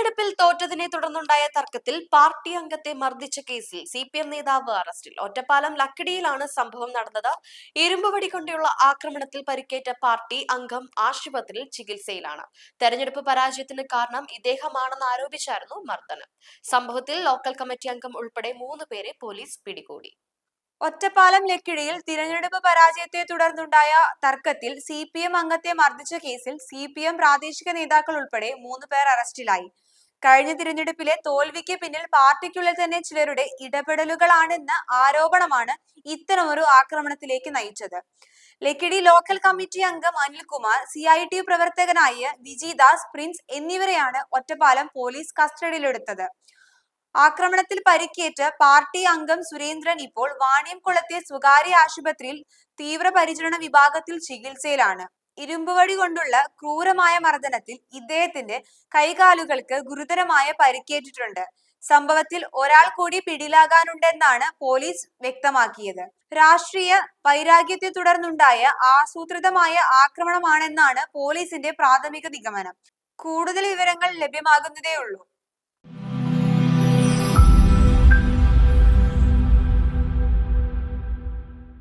തെരഞ്ഞെടുപ്പിൽ തോറ്റതിനെ തുടർന്നുണ്ടായ തർക്കത്തിൽ പാർട്ടി അംഗത്തെ മർദ്ദിച്ച കേസിൽ സി പി എം നേതാവ് അറസ്റ്റിൽ. ഒറ്റപ്പാലം ലക്കിടിയിലാണ് സംഭവം നടന്നത്. ഇരുമ്പുവടി കൊണ്ടുള്ള ആക്രമണത്തിൽ പരിക്കേറ്റ പാർട്ടി അംഗം ആശുപത്രിയിൽ ചികിത്സയിലാണ്. തെരഞ്ഞെടുപ്പ് പരാജയത്തിന് കാരണം ഇദ്ദേഹമാണെന്ന് ആരോപിച്ചായിരുന്നു മർദ്ദനം. സംഭവത്തിൽ ലോക്കൽ കമ്മിറ്റി അംഗം ഉൾപ്പെടെ മൂന്ന് പേരെ പോലീസ് പിടികൂടി. ഒറ്റപ്പാലം ലക്കിടിയിൽ തിരഞ്ഞെടുപ്പ് പരാജയത്തെ തുടർന്നുണ്ടായ തർക്കത്തിൽ സി പി എം അംഗത്തെ മർദ്ദിച്ച കേസിൽ സി പി എം പ്രാദേശിക നേതാക്കൾ ഉൾപ്പെടെ മൂന്ന് പേർ അറസ്റ്റിലായി. കഴിഞ്ഞ തിരഞ്ഞെടുപ്പിലെ തോൽവിക്ക് പിന്നിൽ പാർട്ടിക്കുള്ളിൽ തന്നെ ചിലരുടെ ഇടപെടലുകളാണെന്ന ആരോപണമാണ് ഇത്തരമൊരു ആക്രമണത്തിലേക്ക് നയിച്ചത്. ലക്കിടി ലോക്കൽ കമ്മിറ്റി അംഗം അനിൽകുമാർ സി ഐ ടി പ്രവർത്തകനായ വിജിദാസ് പ്രിൻസ് എന്നിവരെയാണ് ഒറ്റപ്പാലം പോലീസ് കസ്റ്റഡിയിലെടുത്തത്. ആക്രമണത്തിൽ പരിക്കേറ്റ പാർട്ടി അംഗം സുരേന്ദ്രൻ ഇപ്പോൾ വാണിയംകുളത്തെ സ്വകാര്യ ആശുപത്രിയിൽ തീവ്രപരിചരണ വിഭാഗത്തിൽ ചികിത്സയിലാണ്. ഇരുമ്പുവടി കൊണ്ടുള്ള ക്രൂരമായ മർദ്ദനത്തിൽ ഇദ്ദേഹത്തിന്റെ കൈകാലുകൾക്ക് ഗുരുതരമായ പരിക്കേറ്റിട്ടുണ്ട്. സംഭവത്തിൽ ഒരാൾ കൂടി പിടിയിലാകാനുണ്ടെന്നാണ് പോലീസ് വ്യക്തമാക്കിയത്. രാഷ്ട്രീയ വൈരാഗ്യത്തെ തുടർന്നുണ്ടായ ആസൂത്രിതമായ ആക്രമണമാണെന്നാണ് പോലീസിന്റെ പ്രാഥമിക നിഗമനം. കൂടുതൽ വിവരങ്ങൾ ലഭ്യമാകുന്നതേയുള്ളൂ.